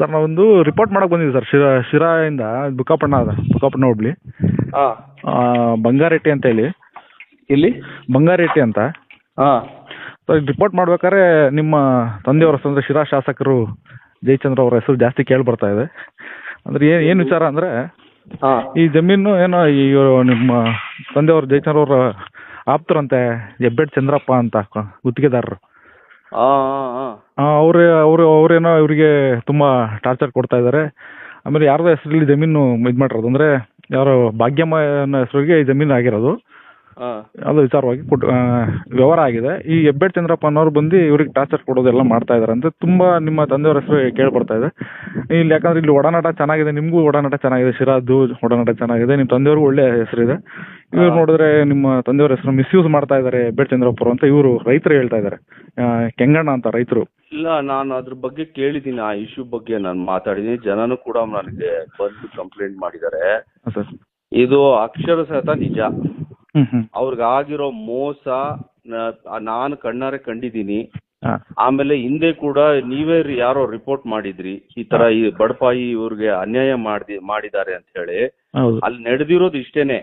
Sir ನಾವೊಂದು report ಮಾಡಕ್ ಬಂದಿದ್ವಿ ಸರ್ ಶಿರಾ ಶಿರಾಯಿಂದ ಬುಕ್ಕಾಪಣ್ಣ ಅದ ಬುಕ್ಕಾಪಣ್ಣ ಹೋಬ್ಳಿ. ಹಾ. ಆ, ಬಂಗಾರೆಟ್ಟಿ ಅಂತ ಹೇಳಿ. ಇಲ್ಲಿ ಬಂಗಾರೆಟ್ಟಿ ಅಂತ. ಆ ಸೊ ರಿಪೋರ್ಟ್ ಮಾಡ್ಬೇಕಾದ್ರೆ ನಿಮ್ಮ ತಂದೆಯವರ ಹೆಸರು ಅಂದ್ರೆ ಶಿರಾ ಶಾಸಕರು ಜಯಚಂದ್ರ ಅವರ ಹೆಸರು ಜಾಸ್ತಿ ಕೇಳಿ ಬರ್ತಾ ಇದೆ. ಅಂದ್ರೆ ಏನ್ ಏನ್ ವಿಚಾರ ಅಂದ್ರೆ ಹಾ. ಈ ಜಮೀನು ಏನೋ ಈ ನಿಮ್ಮ ತಂದೆಯವರು ಜಯಚಂದ್ರ ಅವರ ಆಪ್ತರಂತೆ ಹೆಬ್ಬೆಟ್ ಚಂದ್ರಪ್ಪ ಅಂತ ಗುತ್ತಿಗೆದಾರರು. ಹಾ ಹಾ ಅವ್ರೆ, ಅವರು, ಅವರೇನೋ ಇವರಿಗೆ ತುಂಬಾ ಟಾರ್ಚರ್ ಕೊಡ್ತಾ ಇದ್ದಾರೆ ಆಮೇಲೆ ಯಾರ್ದೋ ಹೆಸರಲ್ಲಿ ಜಮೀನು ಇದು ಮಾಡಿರೋದು ಅಂದ್ರೆ, ಯಾರೋ ಭಾಗ್ಯಮ್ಮ ಅನ್ನೋ ಹೆಸರಿಗೆ ಜಮೀನು ಆಗಿರೋದು. ಅದು ವಿಚಾರವಾಗಿ ಕೊಟ್ಟು ವ್ಯವಹಾರ ಆಗಿದೆ. ಈ ಹೆಬ್ಬೆಟ್ ಚಂದ್ರಪ್ಪ ಅನ್ನೋರು ಬಂದು ಇವ್ರಿಗೆ ಟಾರ್ಚರ್ ಕೊಡೋದೆಲ್ಲ ಮಾಡ್ತಾ ಇದಾರೆ ಅಂತ ತುಂಬಾ ನಿಮ್ಮ ತಂದೆಯವ್ರ ಹೆಸರು ಕೇಳ್ಬರ್ತಾ ಇದೆ. ಇಲ್ಲಿ ಯಾಕಂದ್ರೆ ಇಲ್ಲಿ ಒಡನಾಟ ಚೆನ್ನಾಗಿದೆ ನಿಮ್ಗೂ ಒಡನಾಟ ಚೆನ್ನಾಗಿದೆ ಶಿರಾದ್ದು ಒಡನಾಟ ಚೆನ್ನಾಗಿದೆ ನಿಮ್ಮ ತಂದೆಯವರು ಒಳ್ಳೆ ಹೆಸರಿದೆ ಇವ್ರು ನೋಡಿದ್ರೆ ನಿಮ್ಮ ತಂದೆಯವ್ರ ಹೆಸರು ಮಿಸ್ಯೂಸ್ ಮಾಡ್ತಾ ಇದ್ದಾರೆ ಹೆಬ್ಬೆಟ್ ಚಂದ್ರಪ್ಪರು ಅಂತ ಇವರು ರೈತರು ಹೇಳ್ತಾ ಇದ್ದಾರೆ ಕೆಂಗಣ್ಣ ಅಂತ ರೈತರು. ಇಲ್ಲ ನಾನು ಅದ್ರ ಬಗ್ಗೆ ಕೇಳಿದ್ದೀನಿ. ಆ ಇಶ್ಯೂ ಬಗ್ಗೆ ನಾನು ಮಾತಾಡಿದ್ದೀನಿ. ಜನನು ಕೂಡ ನನಗೆ ಬಂದು ಕಂಪ್ಲೇಂಟ್ ಮಾಡಿದ್ದಾರೆ. ಇದು ಅಕ್ಷರ ಸಹಿತ ನಿಜ. ಹ್ಮ್ ಹ್ಮ್. ಅವ್ರಿಗೆ ಆಗಿರೋ ಮೋಸ ನಾನು ಕಣ್ಣಾರೆ ಕಂಡಿದ್ದೀನಿ. ಆಮೇಲೆ ಹಿಂದೆ ಕೂಡ ನೀವೇ ಯಾರೋ ರಿಪೋರ್ಟ್ ಮಾಡಿದ್ರಿ. ಈ ತರ ಈ ಬಡಪಾಯಿ ಇವ್ರಿಗೆ ಅನ್ಯಾಯ ಮಾಡಿ ಮಾಡಿದ್ದಾರೆ ಅಂತ ಹೇಳಿ. ಅಲ್ಲಿ ನಡೆದಿರೋದು ಇಷ್ಟೇನೆ.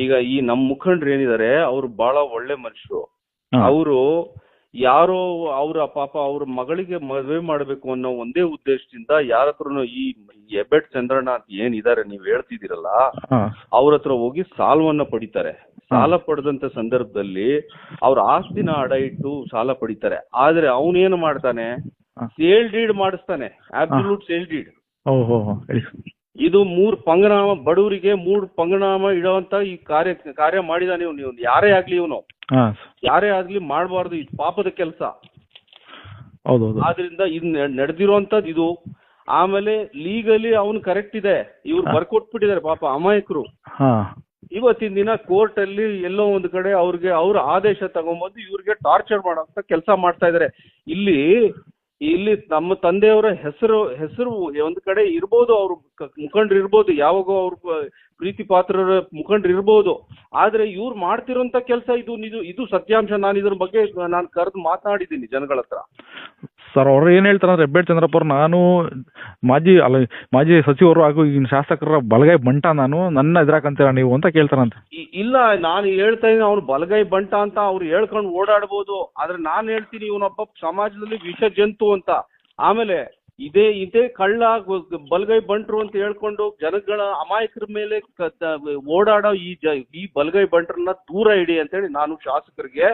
ಈಗ ಈ ನಮ್ ಮುಖಂಡ್ರು ಏನಿದ್ದಾರೆ ಅವ್ರು ಬಹಳ ಒಳ್ಳೆ ಮನುಷ್ಯರು. ಅವರು ಯಾರೋ ಅವ್ರ ಪಾಪ ಅವ್ರ ಮಗಳಿಗೆ ಮದುವೆ ಮಾಡ್ಬೇಕು ಅನ್ನೋ ಒಂದೇ ಉದ್ದೇಶದಿಂದ ಯಾರ ಹತ್ರನು ಈ ಎಬೆಟ್ ಚಂದ್ರಣ್ಣ ಅಂತ ಏನಿದ್ದಾರೆ ನೀವ್ ಹೇಳ್ತಿದ್ದೀರಲ್ಲ ಅವ್ರ ಹತ್ರ ಹೋಗಿ ಸಾಲವನ್ನ ಪಡಿತಾರೆ. ಸಾಲ ಪಡೆದಂತ ಸಂದರ್ಭದಲ್ಲಿ ಅವ್ರ ಆಸ್ತಿನ ಅಡ ಇಟ್ಟು ಸಾಲ ಪಡಿತಾರೆ. ಆದ್ರೆ ಅವನೇನು ಮಾಡ್ತಾನೆ? ಸೇಲ್ ಡೀಡ್ ಮಾಡಿಸ್ತಾನೆ. Absolute sale deed. ಇದು ಮೂರ್ ಪಂಗನಾಮ ಬಡವರಿಗೆ ಮೂರ್ ಪಂಗನಾಮ ಇಡುವಂತ ಈ ಕಾರ್ಯ ಕಾರ್ಯ ಮಾಡಿದಾನೆ ಇವನು ಇವ್ನು ಯಾರೇ ಆಗ್ಲಿ ಇವನು. ಯಾರೇ ಆಗ್ಲಿ ಮಾಡಬಾರ್ದು ಇದು ಪಾಪದ ಕೆಲಸ. ಆದ್ರಿಂದ ಇದ್ ನಡೆದಿರುವಂತದ್ ಇದು. ಆಮೇಲೆ ಲೀಗಲಿ ಅವನು ಕರೆಕ್ಟ್ ಇದೆ. ಇವ್ರು ಬರ್ಕೊಟ್ಬಿಟ್ಟಿದ್ದಾರೆ ಪಾಪ ಅಮಾಯಕರು. ಇವತ್ತಿನ ದಿನ ಕೋರ್ಟ್ ಅಲ್ಲಿ ಎಲ್ಲೋ ಒಂದು ಕಡೆ ಅವ್ರಿಗೆ ಅವ್ರ ಆದೇಶ ತಗೊಂಬಂದು ಇವ್ರಿಗೆ ಟಾರ್ಚರ್ ಮಾಡೋ ಕೆಲಸ ಮಾಡ್ತಾ ಇದಾರೆ. ಇಲ್ಲಿ ಇಲ್ಲಿ ನಮ್ಮ ತಂದೆಯವರ ಹೆಸರು ಹೆಸರು ಒಂದು ಕಡೆ ಇರ್ಬೋದು ಅವ್ರು ಮುಖಂಡರು ಇರ್ಬೋದು ಯಾವಾಗೋ ಅವ್ರ ಪ್ರೀತಿ ಪಾತ್ರರ ಮುಖಂಡ್ರು ಇರ್ಬೋದು. ಆದ್ರೆ ಇವ್ರು ಮಾಡ್ತಿರೋಂತ ಕೆಲಸ ಇದು ಇದು ಇದು ಸತ್ಯಾಂಶ. ನಾನು ಇದ್ರ ಬಗ್ಗೆ ನಾನು ಕರೆದು ಮಾತನಾಡಿದ್ದೀನಿ ಜನಗಳ ಹತ್ರ. ಸರ್ ಅವ್ರು ಏನ್ ಹೇಳ್ತಾರೆ ಅಂದ್ರೆ ಹೆಬ್ಬೆಟ್ ಚಂದ್ರಪ್ಪ ಅವ್ರು ನಾನು ಮಾಜಿ ಅಲ್ಲ ಮಾಜಿ ಸಚಿವರು ಹಾಗೂ ಈಗಿನ ಶಾಸಕರ ಬಲಗೈ ಬಂಟ ನಾನು ನನ್ನ ಎದುರಾಕಂತೀರ ನೀವು ಅಂತ ಕೇಳ್ತಾರಂತ. ಇಲ್ಲ ನಾನು ಹೇಳ್ತಾ ಇದ್ದೀನಿ ಅವ್ನು ಬಲಗೈ ಬಂಟ ಅಂತ ಅವ್ರು ಹೇಳ್ಕೊಂಡು ಓಡಾಡ್ಬೋದು. ಆದ್ರೆ ನಾನು ಹೇಳ್ತೀನಿ ಇವನೊಬ್ಬ ಸಮಾಜದಲ್ಲಿ ವಿಷ ಜಂತು ಅಂತ. ಆಮೇಲೆ ಇದೇ ಇದೇ ಕಳ್ಳ ಬಲ್ಗೈ ಬಂಟ್ರು ಅಂತ ಹೇಳ್ಕೊಂಡು ಜನಗಳ ಅಮಾಯಕರ ಮೇಲೆ ಓಡಾಡೋ ಈ ಜ ಈ ಬಲಗೈ ಬಂಟ್ರನ್ನ ದೂರ ಇಡಿ ಅಂತೇಳಿ ನಾನು ಶಾಸಕರಿಗೆ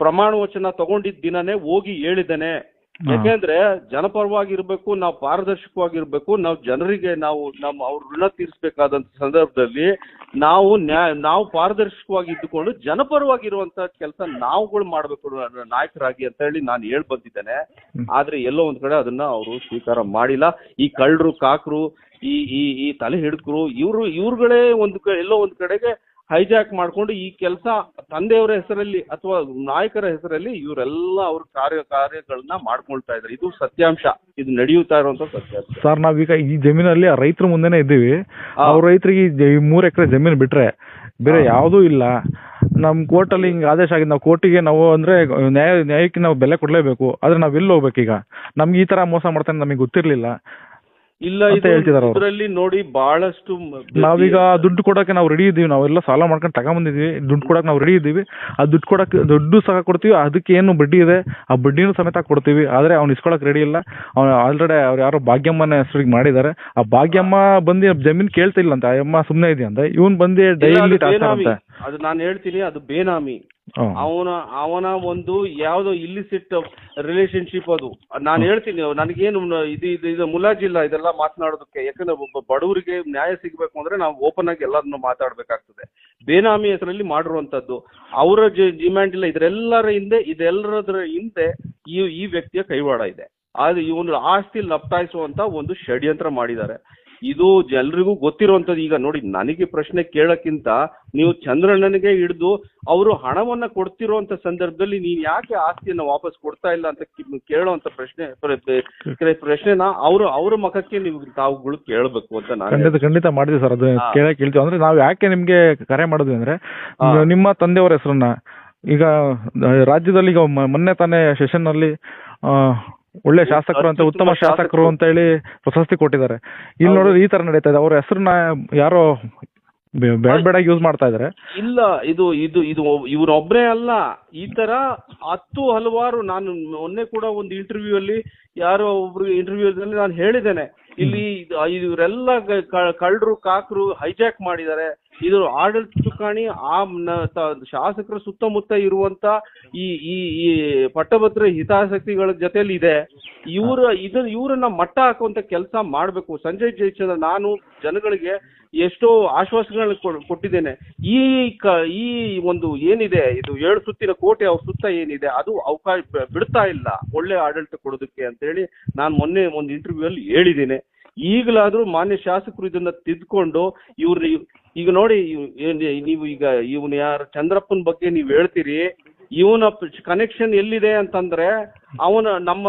ಪ್ರಮಾಣ ವಚನ ತಗೊಂಡಿದ್ದ ದಿನನೇ ಹೋಗಿ ಹೇಳಿದ್ದೇನೆ. ಯಾಕೆಂದ್ರೆ ಜನಪರವಾಗಿರ್ಬೇಕು ನಾವು ಪಾರದರ್ಶಕವಾಗಿರ್ಬೇಕು ನಾವು ಜನರಿಗೆ ನಾವು ನಮ್ಮ ಅವ್ರ ಋಣ ತೀರಿಸಬೇಕಾದಂತ ಸಂದರ್ಭದಲ್ಲಿ ನಾವು ನಾವು ಪಾರದರ್ಶಕವಾಗಿ ಇದ್ದುಕೊಂಡು ಜನಪರವಾಗಿರುವಂತ ಕೆಲಸ ನಾವುಗಳು ಮಾಡ್ಬೇಕು ನಾಯಕರಾಗಿ ಅಂತ ಹೇಳಿ ನಾನು ಹೇಳ್ ಬಂದಿದ್ದೇನೆ. ಆದ್ರೆ ಎಲ್ಲೋ ಒಂದ್ ಕಡೆ ಅದನ್ನ ಅವರು ಸ್ವೀಕಾರ ಮಾಡಿಲ್ಲ. ಈ ಕಳ್ಳರು ಕಾಕರು ಈ ಈ ಈ ತಲೆ ಹಿಡಿದ್ರು ಇವ್ರು ಇವ್ರುಗಳೇ ಒಂದು ಎಲ್ಲೋ ಒಂದ್ ಕಡೆಗೆ ಹೈಜಾಕ್ ಮಾಡ್ಕೊಂಡು ಈ ಕೆಲಸ ತಂದೆಯವರ ಹೆಸರಲ್ಲಿ ಅಥವಾ ನಾಯಕರ ಹೆಸರಲ್ಲಿ ಇವರೆಲ್ಲ ಅವ್ರ ಕಾರ್ಯ ಕಾರ್ಯಗಳನ್ನ ಮಾಡ್ಕೊಳ್ತಾ ಇದ್ದಾರೆ. ಇದು ಸತ್ಯಾಂಶ. ಇದು ನಡೆಯುತ್ತಾ ಇರುವಂತ ಸತ್ಯಾಂಶ. ಸರ್ ನಾವೀಗ ಈ ಜಮೀನಲ್ಲಿ ರೈತರ ಮುಂದೆನೆ ಇದ್ದೀವಿ. ಅವ್ರ ರೈತರಿಗೆ ಈ ಮೂರ್ ಎಕರೆ ಜಮೀನು ಬಿಟ್ರೆ ಬೇರೆ ಯಾವುದೂ ಇಲ್ಲ. ನಮ್ ಕೋರ್ಟಲ್ಲಿ ಹಿಂಗ್ ಆದೇಶ ಆಗಿದೆ. ನಾವು ಕೋರ್ಟಿಗೆ ನಾವು ಅಂದ್ರೆ ನ್ಯಾಯ ನ್ಯಾಯಕ್ಕೆ ನಾವು ಬೆಲೆ ಕೊಡ್ಲೇಬೇಕು. ಆದ್ರೆ ನಾವ್ ಎಲ್ಲಿ ಹೋಗ್ಬೇಕೀಗ? ಈಗ ನಮ್ಗೆ ಈ ತರ ಮೋಸ ಮಾಡ್ತಾನೆ ನಮಗೆ ಗೊತ್ತಿರ್ಲಿಲ್ಲ. ಇಲ್ಲ ಅಂತ ಇದರಲ್ಲಿ ನೋಡಿ ಬಹಳಷ್ಟು ನಾವೀಗ ದುಡ್ಡು ಕೊಡಕ್ಕೆ ನಾವು ರೆಡಿ ಇದ್ದೀವಿ. ನಾವೆಲ್ಲ ಸಾಲ ಮಾಡ್ಕೊಂಡು ತಗೊಂಬಂದಿದೀವಿ ದುಡ್ಡು ಕೊಡಕ್ಕೆ ನಾವು ರೆಡಿ ಇದ್ದೀವಿ. ಆ ದುಡ್ಡು ಕೊಡಕ್ಕೆ ದುಡ್ಡು ಸಹ ಕೊಡ್ತೀವಿ. ಅದಕ್ಕೆ ಏನು ಬಡ್ಡಿ ಇದೆ? ಆ ಬಡ್ಡಿನೂ ಸಮೇತ ಕೊಡ್ತೀವಿ. ಆದ್ರೆ ಅವ್ನು ಇಸ್ಕೊಳಕ್ ರೆಡಿ ಇಲ್ಲ. ಅವ್ನು ಆಲ್ರೆಡಿ ಅವ್ರು ಯಾರೋ ಭಾಗ್ಯಮ್ಮನ ಹೆಸರಿಗೆ ಮಾಡಿದ್ದಾರೆ. ಆ ಭಾಗ್ಯಮ್ಮ ಬಂದು ಜಮೀನ್ ಕೇಳ್ತಿಲ್ಲ ಅಂತ. ಆ ಅಮ್ಮ ಸುಮ್ನೆ ಇದೆಯಂತ ಇವನ್ ಬಂದು ಇಲ್ಲ, ಡೈಲಿ ಅದು ಅಂತ ನಾನು ಹೇಳ್ತೀನಿ ಅದು ಬೇನಾಮಿ. ಅವನ ಅವನ ಒಂದು ಯಾವ್ದೋ ಇಲ್ಲಿಸಿಟ್ ರಿಲೇಶನ್ಶಿಪ್ ಅದು. ನಾನು ಹೇಳ್ತೀನಿ ನನಗೇನು ಇದು ಇದು ಇದು ಮುಲಾಜಿಲ್ಲ ಇದೆಲ್ಲ ಮಾತನಾಡೋದಕ್ಕೆ. ಯಾಕಂದ್ರೆ ಒಬ್ಬ ಬಡವರಿಗೆ ನ್ಯಾಯ ಸಿಗ್ಬೇಕು ಅಂದ್ರೆ ನಾವು ಓಪನ್ ಆಗಿ ಎಲ್ಲರನ್ನು ಮಾತಾಡ್ಬೇಕಾಗ್ತದೆ. ಬೇನಾಮಿ ಹೆಸರಲ್ಲಿ ಮಾಡಿರುವಂತದ್ದು ಅವರ ಡಿಮ್ಯಾಂಡ್ ಇಲ್ಲ. ಇದರೆಲ್ಲರ ಹಿಂದೆ ಇದೆಲ್ಲರದ್ರ ಹಿಂದೆ ಈ ಈ ವ್ಯಕ್ತಿಯ ಕೈವಾಡ ಇದೆ. ಆದ್ರೆ ಇವನು ಆಸ್ತಿ ಲಪ್ತಾಯಿಸುವಂತ ಒಂದು ಷಡ್ಯಂತ್ರ ಮಾಡಿದ್ದಾರೆ. ಇದು ಎಲ್ರಿಗೂ ಗೊತ್ತಿರುವಂತದ್ದು ಈಗ ನೋಡಿ ನನಗೆ ಪ್ರಶ್ನೆ ಕೇಳಕ್ಕಿಂತ ನೀವು ಚಂದ್ರಣ್ಣನಿಗೆ ಹಿಡಿದು ಅವರು ಹಣವನ್ನ ಕೊಡ್ತಿರುವಂತ ಸಂದರ್ಭದಲ್ಲಿ ನೀನ್ ಯಾಕೆ ಆಸ್ತಿಯನ್ನ ವಾಪಸ್ ಕೊಡ್ತಾ ಇಲ್ಲ ಅಂತ ಕೇಳುವಂತ ಪ್ರಶ್ನೆ ಪ್ರ- ಪ್ರ- ಪ್ರಶ್ನೆನ ಅವರು ಅವ್ರ ಮುಖಕ್ಕೆ ನೀವು ತಾವುಗಳು ಕೇಳಬೇಕು ಅಂತ ನಾನು ಖಂಡಿತ ಖಂಡಿತ ಮಾಡಿದ್ವಿ ಸರ್. ಅದು ಕೇಳಕ್ಕೆ ಕೇಳಕ್ ಕೇಳ್ತೀವಿ. ಅಂದ್ರೆ ನಾವು ಯಾಕೆ ನಿಮ್ಗೆ ಕರೆ ಮಾಡಿದ್ವಿ ಅಂದ್ರೆ ನಿಮ್ಮ ತಂದೆಯವರ ಹೆಸರನ್ನ ಈಗ ರಾಜ್ಯದಲ್ಲಿ ಈಗ ಮೊನ್ನೆ ತಾನೇ ಸೆಷನ್ನಲ್ಲಿ ಆ, ಒಳ್ಳೆ ಶಾಸಕರು ಅಂತ ಉತ್ತಮ ಶಾಸಕರು. ಅಂತ ಹೇಳಿ ಪ್ರಶಸ್ತಿ ಕೊಟ್ಟಿದ್ದಾರೆ. ಇಲ್ಲಿ. ನೋಡಿದ್ರೆ ಈ ತರ ನಡೀತಾ ಇದೆ. ಅವ್ರ ಹೆಸರನ್ನ ಯಾರೋ ಬೇಡ ಬೇಡ ಯೂಸ್ ಮಾಡ್ತಾ ಇದಾರೆ. ಇಲ್ಲ ಇದು ಇದು ಇದು ಇವ್ರೊಬ್ರೇ ಅಲ್ಲ. ಈ ತರ ಹತ್ತು ಹಲವಾರು ನಾನು ಮೊನ್ನೆ ಕೂಡ ಒಂದು ಇಂಟರ್ವ್ಯೂ ಅಲ್ಲಿ ಯಾರೋ ಒಬ್ರು ಇಂಟರ್ವ್ಯೂ ಅಲ್ಲಿ ನಾನು ಹೇಳಿದ್ದೇನೆ. ಇಲ್ಲಿ ಇವರೆಲ್ಲ ಕಳ್ಳರು ಕಾಕರು ಹೈಜಾಕ್ ಮಾಡಿದ್ದಾರೆ. ಇದು ಆಡಳಿತ ಚುಕ್ಕಾಣಿ ಆ ಶಾಸಕರ ಸುತ್ತಮುತ್ತ ಇರುವಂತ ಈ ಈ ಈ ಪಟ್ಟಭದ್ರ ಹಿತಾಸಕ್ತಿಗಳ ಜೊತೆಯಲ್ಲಿ ಇದೆ. ಇವರ ಇದ್ರ ಇವರನ್ನ ಮಟ್ಟ ಹಾಕುವಂತ ಕೆಲಸ ಮಾಡ್ಬೇಕು. ಸಂಜಯ್ ಜಯಚಂದ್ರ ನಾನು ಜನಗಳಿಗೆ ಎಷ್ಟೋ ಆಶ್ವಾಸಗಳನ್ನ ಕೊಡ್- ಕೊಟ್ಟಿದ್ದೇನೆ. ಈ ಈ ಒಂದು ಏನಿದೆ, ಇದು ಏಳು ಸುತ್ತಿನ ಕೋಟೆ, ಅವ್ರ ಸುತ್ತ ಏನಿದೆ, ಅದು ಅವಕಾಶ ಬಿಡ್ತಾ ಇಲ್ಲ. ಒಳ್ಳೆ ಆಡಳಿತ ಕೊಡೋದಕ್ಕೆ ಅಂತ ಹೇಳಿ ನಾನು ಮೊನ್ನೆ ಒಂದು ಇಂಟರ್ವ್ಯೂ ಅಲ್ಲಿ ಹೇಳಿದ್ದೇನೆ. ಈಗಲಾದ್ರೂ ಮಾನ್ಯ ಶಾಸಕರು ಇದನ್ನ ತಿದ್ಕೊಂಡು ಇವ್ರ ಈಗ ನೋಡಿ ಏನ್- ನೀವು ಈಗ ಇವನ್ ಯಾರು ಚಂದ್ರಪ್ಪನ ಬಗ್ಗೆ ನೀವು ಹೇಳ್ತೀರಿ ಇವನ ಕನೆಕ್ಷನ್ ಎಲ್ಲಿದೆ ಅಂತಂದ್ರೆ ಅವನ ನಮ್ಮ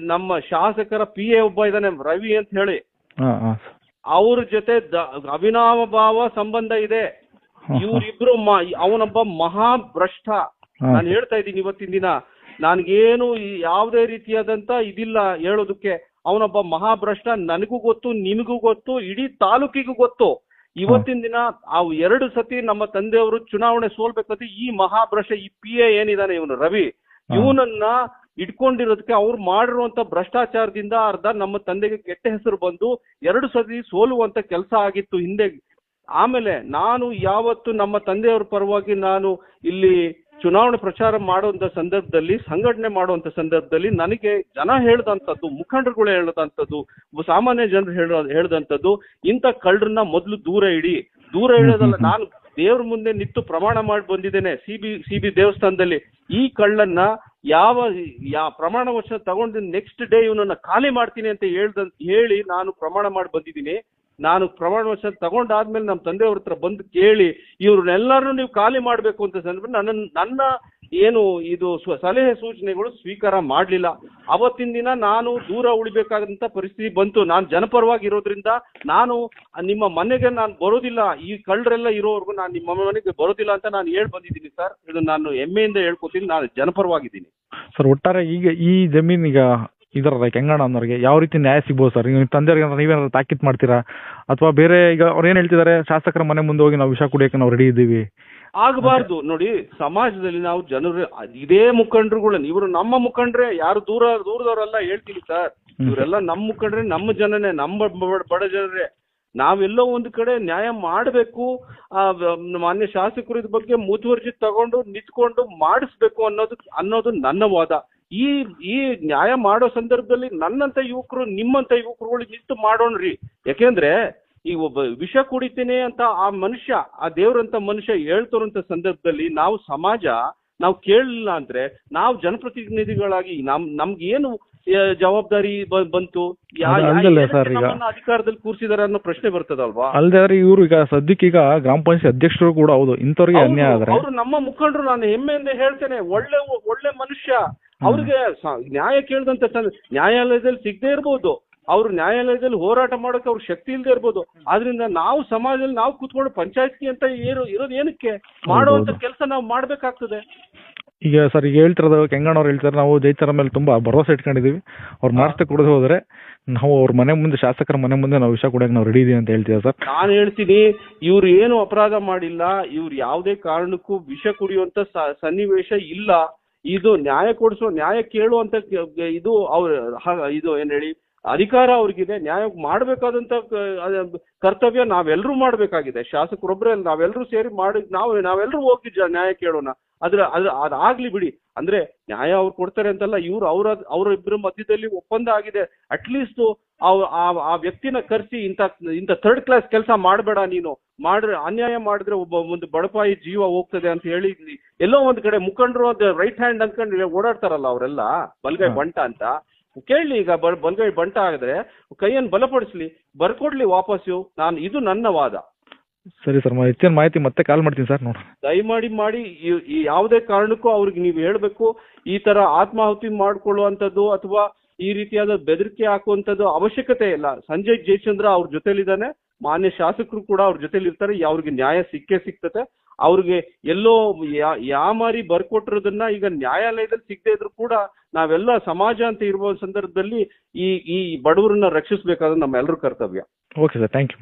ನಮ್ಮ ಶಾಸಕರ ಪಿ ಎ ಒಬ್ಬ ಇದಾನೆ ರವಿ ಅಂತ ಹೇಳಿ. ಅವ್ರ ಜೊತೆ ದ- ಅವಿನಾವ ಭಾವ ಸಂಬಂಧ ಇದೆ. ಇವ್ರಿಬ್ರು ಅವನೊಬ್ಬ ಮಹಾ ಭ್ರಷ್ಟ. ನಾನು ಹೇಳ್ತಾ ಇದ್ದೀನಿ ಇವತ್ತಿನ ದಿನ ನನ್ಗೇನು ಯಾವುದೇ ರೀತಿಯಾದಂತ ಇದಿಲ್ಲ ಹೇಳೋದಕ್ಕೆ. ಅವನೊಬ್ಬ ಮಹಾಭ್ರಷ್ಟ ನನಗೂ ಗೊತ್ತು ನಿಮಗೂ ಗೊತ್ತು ಇಡೀ ತಾಲೂಕಿಗೂ ಗೊತ್ತು. ಇವತ್ತಿನ ದಿನ ಆ ಎರಡು ಸತಿ ನಮ್ಮ ತಂದೆಯವರು ಚುನಾವಣೆ ಸೋಲ್ಬೇಕಂತ ಈ ಮಹಾಭ್ರಷ್ಟ ಈ ಪಿ ಎ ಏನಿದಾನೆ ಇವನು ರವಿ. ಇವನನ್ನ ಇಟ್ಕೊಂಡಿರೋದಕ್ಕೆ ಅವ್ರು ಮಾಡಿರುವಂತ ಭ್ರಷ್ಟಾಚಾರದಿಂದ ಅರ್ಧ ನಮ್ಮ ತಂದೆಗೆ ಕೆಟ್ಟ ಹೆಸರು ಬಂದು ಎರಡು ಸತಿ ಸೋಲುವಂತ ಕೆಲಸ ಆಗಿತ್ತು ಹಿಂದೆ. ಆಮೇಲೆ ನಾನು ಯಾವತ್ತು ನಮ್ಮ ತಂದೆಯವ್ರ ಪರವಾಗಿ ನಾನು ಇಲ್ಲಿ ಚುನಾವಣೆ ಪ್ರಚಾರ ಮಾಡುವಂತ ಸಂದರ್ಭದಲ್ಲಿ ಸಂಘಟನೆ ಮಾಡುವಂತ ಸಂದರ್ಭದಲ್ಲಿ ನನಗೆ ಜನ ಹೇಳ್ದಂಥದ್ದು ಮುಖಂಡರುಗಳು ಹೇಳದಂಥದ್ದು ಸಾಮಾನ್ಯ ಜನರು ಹೇಳ ಹೇಳ್ದಂಥದ್ದು ಇಂಥ ಕಳ್ಳರನ್ನ ಮೊದಲು ದೂರ ಇಡಿ. ದೂರ ಇಡೋದಲ್ಲ ನಾನು ದೇವ್ರ ಮುಂದೆ ನಿಂತು ಪ್ರಮಾಣ ಮಾಡಿ ಬಂದಿದ್ದೇನೆ ಸಿಬಿ ಸಿಬಿ ಸಿ ಬಿ ದೇವಸ್ಥಾನದಲ್ಲಿ. ಈ ಕಳ್ಳನ್ನ ಯಾವ ಯಾ ಪ್ರಮಾಣ ವಚನ ತಗೊಂಡು ನೆಕ್ಸ್ಟ್ ಡೇ ಇವನನ್ನ ಖಾಲಿ ಮಾಡ್ತೀನಿ ಅಂತ ಹೇಳ್ದ ಹೇಳಿ ನಾನು ಪ್ರಮಾಣ ಮಾಡಿ ಬಂದಿದ್ದೀನಿ. ನಾನು ಪ್ರಮಾಣ ವಚನ ತಗೊಂಡಾದ್ಮೇಲೆ ನಮ್ಮ ತಂದೆಯವ್ರ ಹತ್ರ ಬಂದು ಕೇಳಿ ಇವ್ರನ್ನೆಲ್ಲರೂ ನೀವು ಖಾಲಿ ಮಾಡಬೇಕು ಅಂತ ಸಂದರ್ಭ ನನ್ನ ನನ್ನ ಏನು ಇದು ಸಲಹೆ ಸೂಚನೆಗಳು ಸ್ವೀಕಾರ ಮಾಡಲಿಲ್ಲ. ಅವತ್ತಿನ ದಿನ ನಾನು ದೂರ ಉಳಿಬೇಕಾದಂಥ ಪರಿಸ್ಥಿತಿ ಬಂತು. ನಾನು ಜನಪರವಾಗಿ ಇರೋದ್ರಿಂದ ನಾನು ನಿಮ್ಮ ಮನೆಗೆ ನಾನು ಬರೋದಿಲ್ಲ. ಈ ಕಳ್ಳರೆಲ್ಲ ಇರೋವರೆಗೂ ನಾನು ನಿಮ್ಮ ಮನೆಗೆ ಬರೋದಿಲ್ಲ ಅಂತ ನಾನು ಹೇಳಿ ಬಂದಿದ್ದೀನಿ ಸರ್. ಇದು ನಾನು ಹೆಮ್ಮೆಯಿಂದ ಹೇಳ್ಕೊತೀನಿ. ನಾನು ಜನಪರವಾಗಿದ್ದೀನಿ. ಸರ್, ಒಟ್ಟಾರೆ ಈಗ ಈ ಜಮೀನ್ ಇದರ ಕೆಂಗಣ್ಣ ಅನ್ನೋರಿಗೆ? ಯಾವ ರೀತಿ ನ್ಯಾಯ ಸಿಗ್ಬೋದು ಸರ್ ನಿಮ್ಮ ತಂದೆಯವ್ರಿಗೆ ನೀವೇನಾದ್ರು ತಾಕೀತ್ ಮಾಡ್ತೀರಾ? ಅಥವಾ ಬೇರೆ ಈಗ ಅವ್ರು ಏನ್ ಹೇಳ್ತಿದ್ದಾರೆ? ಶಾಸಕರ ಮನೆ ಮುಂದೆ ಹೋಗಿ ನಾವು ವಿಷ ಕುಡಿಯಕ್ಕೆ ನಾವು ರೆಡಿ ಇದ್ದೀವಿ. ಆಗಬಾರ್ದು. ನೋಡಿ ಸಮಾಜದಲ್ಲಿ ನಾವು ಜನರು ಇದೇ ಮುಖಂಡರುಗಳನ್ನ ಇವರು ನಮ್ಮ ಮುಖಂಡ್ರೆ ಯಾರು ದೂರ ದೂರದವರೆಲ್ಲ ಹೇಳ್ತೀನಿ ಸರ್ ಇವರೆಲ್ಲ ನಮ್ಮ ಮುಖಂಡ್ರೆ ನಮ್ಮ ಜನನೇ ನಮ್ಮ ಬಡ ಜನರೇ. ನಾವೆಲ್ಲೋ ಒಂದು ಕಡೆ ನ್ಯಾಯ ಮಾಡಬೇಕು. ಮಾನ್ಯ ಶಾಸಕರು ಇದ್ರ ಬಗ್ಗೆ ಮುತುವರ್ಜಿ ತಗೊಂಡು ನಿಂತ್ಕೊಂಡು ಮಾಡಿಸ್ಬೇಕು ಅನ್ನೋದು ಅನ್ನೋದು ನನ್ನ ವಾದ. ಈ ಈ ನ್ಯಾಯ ಮಾಡೋ ಸಂದರ್ಭದಲ್ಲಿ ನನ್ನಂತ ಯುವಕರು ನಿಮ್ಮಂತ ಯುವಕರುಗಳು ನಿಂತು ಮಾಡೋಣ್ರಿ. ಯಾಕೆಂದ್ರೆ ಈ ಒಬ್ಬ ವಿಷ ಕುಡಿತೇನೆ ಅಂತ ಆ ಮನುಷ್ಯ ಆ ದೇವ್ರಂತ ಮನುಷ್ಯ ಹೇಳ್ತಾರಂತ ಸಂದರ್ಭದಲ್ಲಿ ನಾವು ಸಮಾಜ ನಾವು ಕೇಳಲಿಲ್ಲ ಅಂದ್ರೆ ನಾವು ಜನಪ್ರತಿನಿಧಿಗಳಾಗಿ ನಮ್ ನಮ್ಗೆ ಏನು ಜವಾಬ್ದಾರಿ ಬಂತು? ಅಧಿಕಾರದಲ್ಲಿ ಕೂರಿಸಿದಾರೆ ಅನ್ನೋ ಪ್ರಶ್ನೆ ಬರ್ತದಲ್ವಾ? ಅಲ್ಲದೆ ಆದ್ರೆ ಇವರು ಈಗ ಸದ್ಯಕ್ಕೆ ಈಗ ಗ್ರಾಮ ಪಂಚಾಯತ್ ಅಧ್ಯಕ್ಷರು ಕೂಡ ಹೌದು ಇಂಥವ್ರಿಗೆ ಅನ್ಯಾಯ ಆದ್ರೆ. ಅವರು ನಮ್ಮ ಮುಖಂಡರು ನಾನು ಹೆಮ್ಮೆಯಿಂದ ಹೇಳ್ತೇನೆ ಒಳ್ಳೆ ಒಳ್ಳೆ ಮನುಷ್ಯ ಅವ್ರಿಗೆ ನ್ಯಾಯ ಕೇಳಿದಂತ ನ್ಯಾಯಾಲಯದಲ್ಲಿ ಸಿಗದೆ ಇರ್ಬೋದು. ಅವ್ರು ನ್ಯಾಯಾಲಯದಲ್ಲಿ ಹೋರಾಟ ಮಾಡೋಕೆ ಅವ್ರ ಶಕ್ತಿ ಇಲ್ಲದೆ ಇರ್ಬೋದು. ಆದ್ರಿಂದ ನಾವು ಸಮಾಜದಲ್ಲಿ ನಾವು ಕೂತ್ಕೊಂಡು ಪಂಚಾಯತ್ಗೆ ಅಂತ ಏನು ಇರೋದು ಏನಕ್ಕೆ? ಮಾಡುವಂತ ಕೆಲಸ ನಾವು ಮಾಡ್ಬೇಕಾಗ್ತದೆ. ಈಗ ಸರ್ ಈಗ ಹೇಳ್ತಿರೋದು ಕೆಂಗಣ್ಣವ್ರು ಹೇಳ್ತಾರೆ ನಾವು ಜೈತರ ಮೇಲೆ ತುಂಬಾ ಭರವಸೆ ಇಟ್ಕೊಂಡಿದೀವಿ ಅವ್ರು ಮಾರ್ಸ್ತ ಕೊಡದೆ ಹೋದ್ರೆ ನಾವು ಅವ್ರ ಮನೆ ಮುಂದೆ ಶಾಸಕರ ಮನೆ ಮುಂದೆ ನಾವು ವಿಷ ಕೊಡಕ್ಕೆ ನಾವು ರೆಡಿ ಇದೀವಿ ಅಂತ ಹೇಳ್ತೀವಿ ಸರ್? ನಾನು ಹೇಳ್ತೀನಿ ಇವ್ರು ಏನು ಅಪರಾಧ ಮಾಡಿಲ್ಲ ಇವ್ರು ಯಾವುದೇ ಕಾರಣಕ್ಕೂ ವಿಷ ಕುಡಿಯುವಂತ ಸನ್ನಿವೇಶ ಇಲ್ಲ. ಇದು ನ್ಯಾಯ ಕೊಡಿಸೋ ನ್ಯಾಯ ಕೇಳುವಂತ ಇದು ಅವ್ರ ಇದು ಏನ್ ಹೇಳಿ ಅಧಿಕಾರ ಅವ್ರಿಗಿದೆ ನ್ಯಾಯ ಮಾಡ್ಬೇಕಾದಂತ ಕರ್ತವ್ಯ ನಾವೆಲ್ಲರೂ ಮಾಡ್ಬೇಕಾಗಿದೆ. ಶಾಸಕರೊಬ್ಬರೇ ನಾವೆಲ್ಲರೂ ಸೇರಿ ಮಾಡಿ ನಾವು ನಾವೆಲ್ಲರೂ ಹೋಗಿ ನ್ಯಾಯ ಕೇಳೋಣ. ಅದ್ರ ಅದ್ರ ಅದಾಗ್ಲಿ ಬಿಡಿ. ಅಂದ್ರೆ ನ್ಯಾಯ ಅವ್ರು ಕೊಡ್ತಾರೆ ಅಂತಲ್ಲ ಇವ್ರು ಅವ್ರ ಅವ್ರ ಇಬ್ಬರ ಮಧ್ಯದಲ್ಲಿ ಒಪ್ಪಂದ ಆಗಿದೆ. ಅಟ್ಲೀಸ್ಟ್ ಆ ವ್ಯಕ್ತಿನ ಕರೆಸಿ ಇಂಥ ಇಂಥ ಥರ್ಡ್ ಕ್ಲಾಸ್ ಕೆಲಸ ಮಾಡಬೇಡ ನೀನು. ಮಾಡ್ರೆ ಅನ್ಯಾಯ ಮಾಡಿದ್ರೆ ಒಬ್ಬ ಒಂದು ಬಡಪಾಯಿ ಜೀವ ಹೋಗ್ತದೆ ಅಂತ ಹೇಳಿ ಎಲ್ಲೋ ಒಂದ್ ಕಡೆ ಮುಖಂಡರು ಅದ್ ರೈಟ್ ಹ್ಯಾಂಡ್ ಅನ್ಕೊಂಡು ಓಡಾಡ್ತಾರಲ್ಲ ಅವರೆಲ್ಲ ಬಲ್ಗೈ ಬಂಟ ಅಂತ. ಕೇಳಿ ಈಗ ಬಲಗೈ ಬಂಟ ಆಗಿದ್ರೆ ಕೈಯನ್ನು ಬಲಪಡಿಸ್ಲಿ ಬರ್ಕೊಡ್ಲಿ ವಾಪಸ್ಸು ನಾನು ಇದು ನನ್ನ ವಾದ. ಸರಿ ಸರ್ ಹೆಚ್ಚಿನ ಮಾಹಿತಿ ಮತ್ತೆ ಕಾಲ್ ಮಾಡ್ತೀನಿ ಸರ್ ನೋಡಿ ದಯಮಾಡಿ ಮಾಡಿ ಈ- ಈ ಯಾವುದೇ ಕಾರಣಕ್ಕೂ ಅವ್ರಿಗೆ ನೀವು ಹೇಳಬೇಕು. ಈ ತರ ಆತ್ಮಾಹುತಿ ಮಾಡ್ಕೊಳ್ಳುವಂಥದ್ದು ಅಥವಾ ಈ ರೀತಿಯಾದ ಬೆದರಿಕೆ ಹಾಕುವಂಥದ್ದು ಅವಶ್ಯಕತೆ ಇಲ್ಲ. ಸಂಜಯ್ ಜಯಚಂದ್ರ ಅವ್ರ ಜೊತೆಲಿದ್ದಾನೆ. ಮಾನ್ಯ ಶಾಸಕರು ಕೂಡ ಅವ್ರ ಜೊತೆಲಿ ಇರ್ತಾರೆ ಅವ್ರಿಗೆ ನ್ಯಾಯ ಸಿಕ್ಕೇ ಸಿಗ್ತದೆ ಅವ್ರಿಗೆ ಎಲ್ಲೋ ಯಾಮಾರಿ ಬರ್ಕೊಟ್ಟಿರೋದನ್ನ ಈಗ ನ್ಯಾಯಾಲಯದಲ್ಲಿ ಸಿಗದೆ ಇದ್ರು ಕೂಡ ನಾವೆಲ್ಲ ಸಮಾಜ ಅಂತ ಇರುವ ಸಂದರ್ಭದಲ್ಲಿ ಈ ಈ ಬಡವರನ್ನ ರಕ್ಷಿಸಬೇಕಾದ್ರೆ ನಮ್ಮೆಲ್ಲರ ಕರ್ತವ್ಯ. Okay sir thank you